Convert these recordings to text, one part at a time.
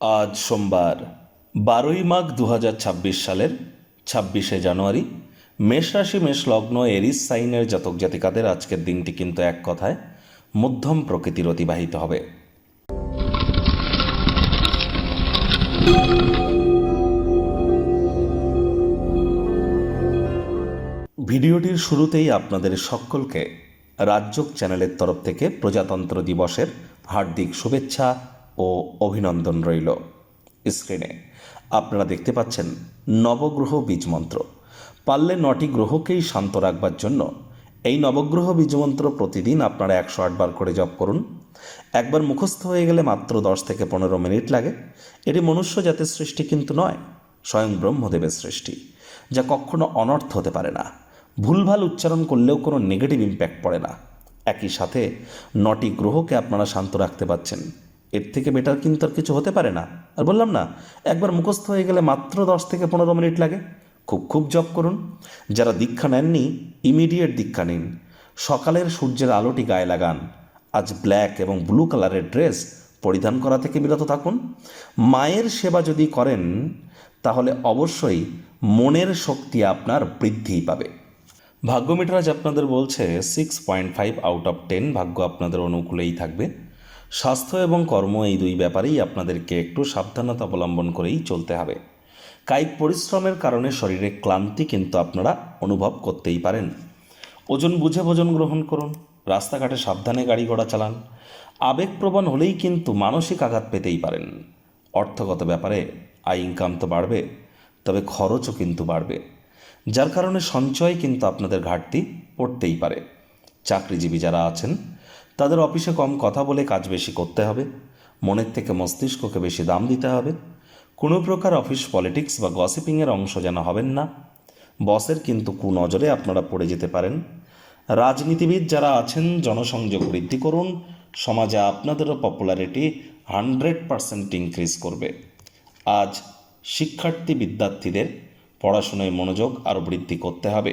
আজ সোমবার, বারোই মাঘ দু হাজার ছাব্বিশ সালের ছাব্বিশে জানুয়ারি। মেষ রাশি, মেষ লগ্ন এরিস সাইনের জাতক জাতিকাদের আজকের দিনটি কিন্তু এক কথায় মধ্যম প্রকৃতির অতিবাহিত হবে। ভিডিওটির শুরুতেই আপনাদের সকলকে রাজ্যক চ্যানেলের তরফ থেকে প্রজাতন্ত্র দিবসের হার্দিক শুভেচ্ছা ও অভিনন্দন রইল স্ক্রিনে আপনারা দেখতে পাচ্ছেন নবগ্রহ বীজমন্ত্র। পারলে নটি গ্রহকেই শান্ত রাখবার জন্য এই নবগ্রহ বীজমন্ত্র প্রতিদিন আপনারা একশো আটবার করে জপ করুন। একবার মুখস্থ হয়ে গেলে মাত্র দশ থেকে পনেরো মিনিট লাগে। এটি মনুষ্য জাতির সৃষ্টি কিন্তু নয়, স্বয়ং ব্রহ্মদেবের সৃষ্টি, যা কখনো অনর্থ হতে পারে না। ভুলভাল উচ্চারণ করলেও কোনো নেগেটিভ ইম্প্যাক্ট পড়ে না। একই সাথে নটি গ্রহকে আপনারা শান্ত রাখতে পাচ্ছেন এর থেকে বেটার কিন্তু আর কিছু হতে পারে না। আর বললাম না, একবার মুখস্থ হয়ে গেলে মাত্র দশ থেকে পনেরো মিনিট লাগে। খুব খুব জপ করুন। যারা দীক্ষা নেননি ইমিডিয়েট দীক্ষা নিন। সকালের সূর্যের আলোটি গায়ে লাগান। আজ ব্ল্যাক এবং ব্লু কালারের ড্রেস পরিধান করা থেকে বিরত থাকুন। মায়ের সেবা যদি করেন, তাহলে অবশ্যই মনের শক্তি আপনার বৃদ্ধি পাবে। ভাগ্য মিটার আজ আপনাদের বলছে six point five out of ten ভাগ্য আপনাদের অনুকূলেই থাকবে। স্বাস্থ্য এবং কর্ম এই দুই ব্যাপারেই আপনাদেরকে একটু সাবধানতা অবলম্বন করেই চলতে হবে। কায়িক পরিশ্রমের কারণে শরীরে ক্লান্তি কিন্তু আপনারা অনুভব করতেই পারেন। ওজন বুঝে ভোজন গ্রহণ করুন, রাস্তাঘাটে সাবধানে গাড়ি ঘোড়া চালান, আবেগপ্রবণ হলেই কিন্তু মানসিক আঘাত পেতেই পারেন। অর্থগত ব্যাপারে আয় ইনকাম তো বাড়বে, তবে খরচও কিন্তু বাড়বে। যার কারণে সঞ্চয় কিন্তু আপনাদের ঘাটতি পড়তেই পারে। চাকরিজীবী যারা আছেন তাদের অফিসে কম কথা বলে কাজ বেশি করতে হবে, মনের থেকে মস্তিষ্ককে বেশি দাম দিতে হবে, কোনো প্রকার অফিস পলিটিক্স বা গসিপিংয়ের অংশ যেন হবেন না। বসের কিন্তু কুনজরে আপনারা পড়ে যেতে পারেন। রাজনীতিবিদ যারা আছেন, জনসংযোগ বৃদ্ধি করুন, সমাজে আপনাদেরও পপুলারিটি হান্ড্রেড পারসেন্ট ইনক্রিজ করবে। আজ শিক্ষার্থী বিদ্যার্থীদের পড়াশোনায় মনোযোগ আরও বৃদ্ধি করতে হবে।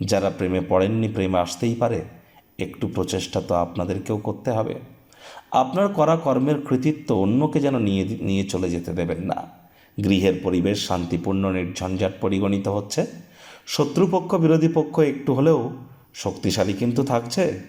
যারা প্রেমে পড়েননি, প্রেমে আসতেই পারে, একটু প্রচেষ্টা তো আপনাদেরকেও করতে হবে। আপনার করা কর্মের কৃতিত্ব অন্যকে যেন নিয়ে নিয়ে চলে যেতে দেবেন না। গৃহের পরিবেশ শান্তিপূর্ণ, নির্ঝঞ্ঝাট পরিগণিত হচ্ছে। শত্রুপক্ষ, বিরোধী পক্ষ একটু হলেও শক্তিশালী কিন্তু থাকছে।